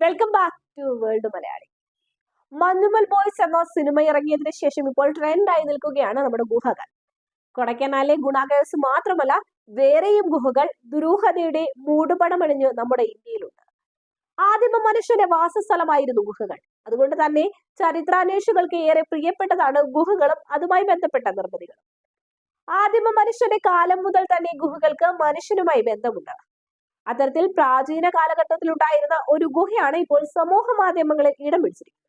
Welcome back to world Malayali Manjummel boys എന്ന സിനിമ ഇറങ്ങിയതിനു ശേഷം ഇപ്പോൾ ട്രെൻഡായി നിൽക്കുകയാണ് നമ്മുടെ ഗുഹകൾ. കൊടക്കനാലെ ഗുണാകേഴ്സ് മാത്രമല്ല വേറെയും ഗുഹകൾ ദുരൂഹതയുടെ മൂടുപടമണിഞ്ഞ് നമ്മുടെ ഇന്ത്യയിലുണ്ട്. ആദിമ മനുഷ്യന്റെ വാസസ്ഥലമായിരുന്നു ഗുഹകൾ. അതുകൊണ്ട് തന്നെ ചരിത്രാന്വേഷികൾക്ക് ഏറെ പ്രിയപ്പെട്ടതാണ് ഗുഹകളും അതുമായി ബന്ധപ്പെട്ട നിർമ്മിതികളും. ആദിമ മനുഷ്യന്റെ കാലം മുതൽ തന്നെ ഗുഹകൾക്ക് മനുഷ്യനുമായി ബന്ധമുണ്ട്. അത്തരത്തിൽ പ്രാചീന കാലഘട്ടത്തിലുണ്ടായിരുന്ന ഒരു ഗുഹയാണ് ഇപ്പോൾ സമൂഹ മാധ്യമങ്ങളിൽ ഇടം പിടിച്ചിരിക്കുന്നത്.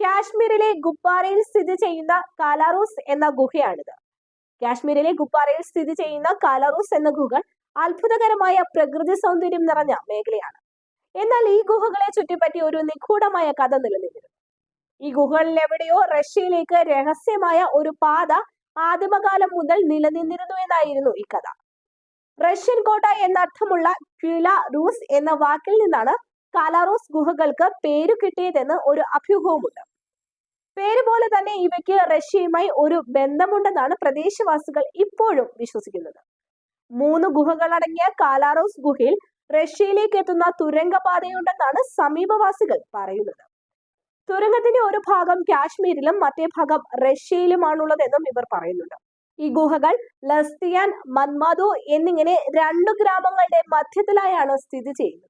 കാശ്മീരിലെ ഗുപ്പാറയിൽ സ്ഥിതി ചെയ്യുന്ന കാലാറൂസ് എന്ന ഗുഹയാണിത്. കാശ്മീരിലെ ഗുപ്പാറയിൽ സ്ഥിതി ചെയ്യുന്ന കാലാറൂസ് എന്ന ഗുഹകൾ അത്ഭുതകരമായ പ്രകൃതി സൗന്ദര്യം നിറഞ്ഞ മേഖലയാണ്. എന്നാൽ ഈ ഗുഹകളെ ചുറ്റിപ്പറ്റി ഒരു നിഗൂഢമായ കഥ നിലനിന്നിരുന്നു. ഈ ഗുഹകളിൽ എവിടെയോ റഷ്യയിലേക്ക് രഹസ്യമായ ഒരു പാത ആദിമകാലം മുതൽ നിലനിന്നിരുന്നു എന്നായിരുന്നു ഈ കഥ. റഷ്യൻ കോട്ട എന്നർത്ഥമുള്ള ക്വില റൂസ് എന്ന വാക്കിൽ നിന്നാണ് കാലാറോസ് ഗുഹകൾക്ക് പേരു കിട്ടിയതെന്ന് ഒരു അഭ്യൂഹവുമുണ്ട്. പേര് പോലെ തന്നെ ഇവയ്ക്ക് റഷ്യയുമായി ഒരു ബന്ധമുണ്ടെന്നാണ് പ്രദേശവാസികൾ ഇപ്പോഴും വിശ്വസിക്കുന്നത്. മൂന്ന് ഗുഹകളടങ്ങിയ കാലാറോസ് ഗുഹയിൽ റഷ്യയിലേക്ക് എത്തുന്ന തുരങ്കപാതയുണ്ടെന്നാണ് സമീപവാസികൾ പറയുന്നത്. തുരങ്കത്തിന്റെ ഒരു ഭാഗം കാശ്മീരിലും മറ്റേ ഭാഗം റഷ്യയിലുമാണുള്ളതെന്നും ഇവർ പറയുന്നുണ്ട്. ഈ ഗുഹകൾ ലസ്തിയാൻ മന്മാദോ എന്നിങ്ങനെ രണ്ടു ഗ്രാമങ്ങളുടെ മധ്യത്തിലായാണ് സ്ഥിതി ചെയ്യുന്നത്.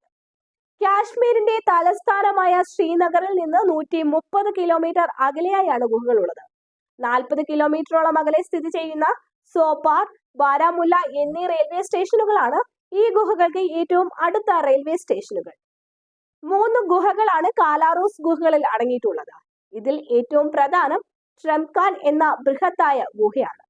കാശ്മീരിന്റെ തലസ്ഥാനമായ ശ്രീനഗറിൽ നിന്ന് നൂറ്റി മുപ്പത് കിലോമീറ്റർ അകലെയായാണ് ഗുഹകളുള്ളത്. നാൽപ്പത് കിലോമീറ്ററോളം അകലെ സ്ഥിതി ചെയ്യുന്ന സോപ്പാർ ബാരാമുല്ല എന്നീ റെയിൽവേ സ്റ്റേഷനുകളാണ് ഈ ഗുഹകൾക്ക് ഏറ്റവും അടുത്ത റെയിൽവേ സ്റ്റേഷനുകൾ. മൂന്ന് ഗുഹകളാണ് കാലാറൂസ് ഗുഹകളിൽ അടങ്ങിയിട്ടുള്ളത്. ഇതിൽ ഏറ്റവും പ്രധാനം ട്രംഖാൻ എന്ന ബൃഹത്തായ ഗുഹയാണ്.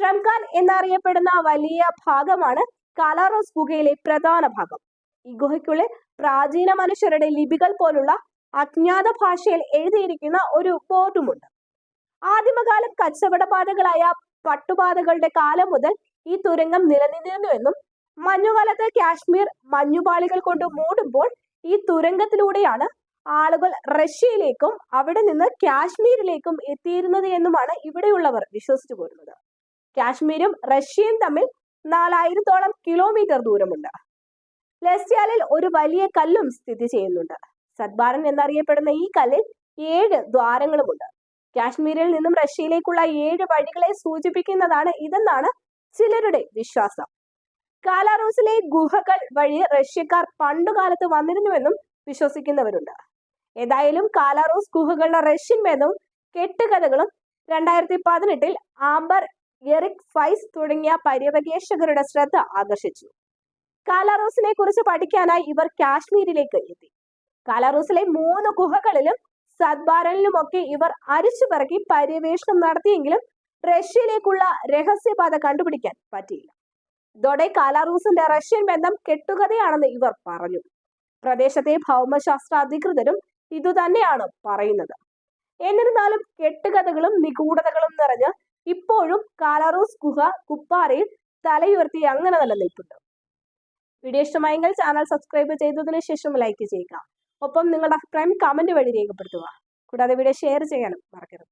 ട്രംകാൻ എന്നറിയപ്പെടുന്ന വലിയ ഭാഗമാണ് കാലാറോസ് ഗുഹയിലെ പ്രധാന ഭാഗം. ഈ ഗുഹയ്ക്കുള്ളിൽ പ്രാചീന മനുഷ്യരുടെ ലിപികൾ പോലുള്ള അജ്ഞാത ഭാഷയിൽ എഴുതിയിരിക്കുന്ന ഒരു ബോർഡുമുണ്ട്. ആദിമകാലം കച്ചവടപാതകളായ പട്ടുപാതകളുടെ കാലം മുതൽ ഈ തുരങ്കം നിലനിന്നിരുന്നുവെന്നും മഞ്ഞുകാലത്ത് കാശ്മീർ മഞ്ഞുപാളികൾ കൊണ്ട് മൂടുമ്പോൾ ഈ തുരങ്കത്തിലൂടെയാണ് ആളുകൾ റഷ്യയിലേക്കും അവിടെ നിന്ന് കാശ്മീരിലേക്കും എത്തിയിരുന്നത് എന്നുമാണ് ഇവിടെയുള്ളവർ വിശ്വസിച്ചു പോരുന്നത്. കാശ്മീരും റഷ്യയും തമ്മിൽ നാലായിരത്തോളം കിലോമീറ്റർ ദൂരമുണ്ട്. ലസ്യാലിൽ ഒരു വലിയ കല്ലും സ്ഥിതി ചെയ്യുന്നുണ്ട്. സദ്ബാരൻ എന്നറിയപ്പെടുന്ന ഈ കല്ലിൽ ഏഴ് ദ്വാരങ്ങളുമുണ്ട്. കാശ്മീരിൽ നിന്നും റഷ്യയിലേക്കുള്ള ഏഴ് വഴികളെ സൂചിപ്പിക്കുന്നതാണ് ഇതെന്നാണ് ചിലരുടെ വിശ്വാസം. കാലാറൂസിലെ ഗുഹകൾ വഴി റഷ്യക്കാർ പണ്ടുകാലത്ത് വന്നിരുന്നുവെന്നും വിശ്വസിക്കുന്നവരുണ്ട്. ഏതായാലും കാലാറോസ് ഗുഹകളുടെ റഷ്യൻ ഭേദവും കെട്ടുകഥകളും രണ്ടായിരത്തി പതിനെട്ടിൽ ആംബർ എറിക് ഫൈസ് തുടങ്ങിയ പര്യവേഷകരുടെ ശ്രദ്ധ ആകർഷിച്ചു. കാലാറൂസിനെ കുറിച്ച് പഠിക്കാനായി ഇവർ കാശ്മീരിലേക്ക് എത്തി. കാലാറൂസിലെ മൂന്ന് ഗുഹകളിലും സദ്ബാരനിലുമൊക്കെ ഇവർ അരിച്ചു പറക്കി പര്യവേഷണം നടത്തിയെങ്കിലും റഷ്യയിലേക്കുള്ള രഹസ്യപാത കണ്ടുപിടിക്കാൻ പറ്റിയില്ല. ഇതോടെ കാലാറൂസിന്റെ റഷ്യൻ ബന്ധം കെട്ടുകഥയാണെന്ന് ഇവർ പറഞ്ഞു. പ്രദേശത്തെ ഭൗമശാസ്ത്ര അധികൃതരും ഇതുതന്നെയാണ് പറയുന്നത്. എന്നിരുന്നാലും കെട്ടുകഥകളും നിഗൂഢതകളും നിറഞ്ഞ് ഇപ്പോഴും കാലാറൂസ് ഗുഹ കുപ്പാറയിൽ തലയുയർത്തി അങ്ങനെ തന്നെ നിൽപ്പുണ്ട്. വീഡിയോ ഇഷ്ടമായെങ്കിൽ ചാനൽ സബ്സ്ക്രൈബ് ചെയ്തതിന് ശേഷം ലൈക്ക് ചെയ്യുക. ഒപ്പം നിങ്ങളുടെ അഭിപ്രായം കമന്റ് വഴി രേഖപ്പെടുത്തുക. കൂടാതെ വീഡിയോ ഷെയർ ചെയ്യാനും മറക്കരുത്.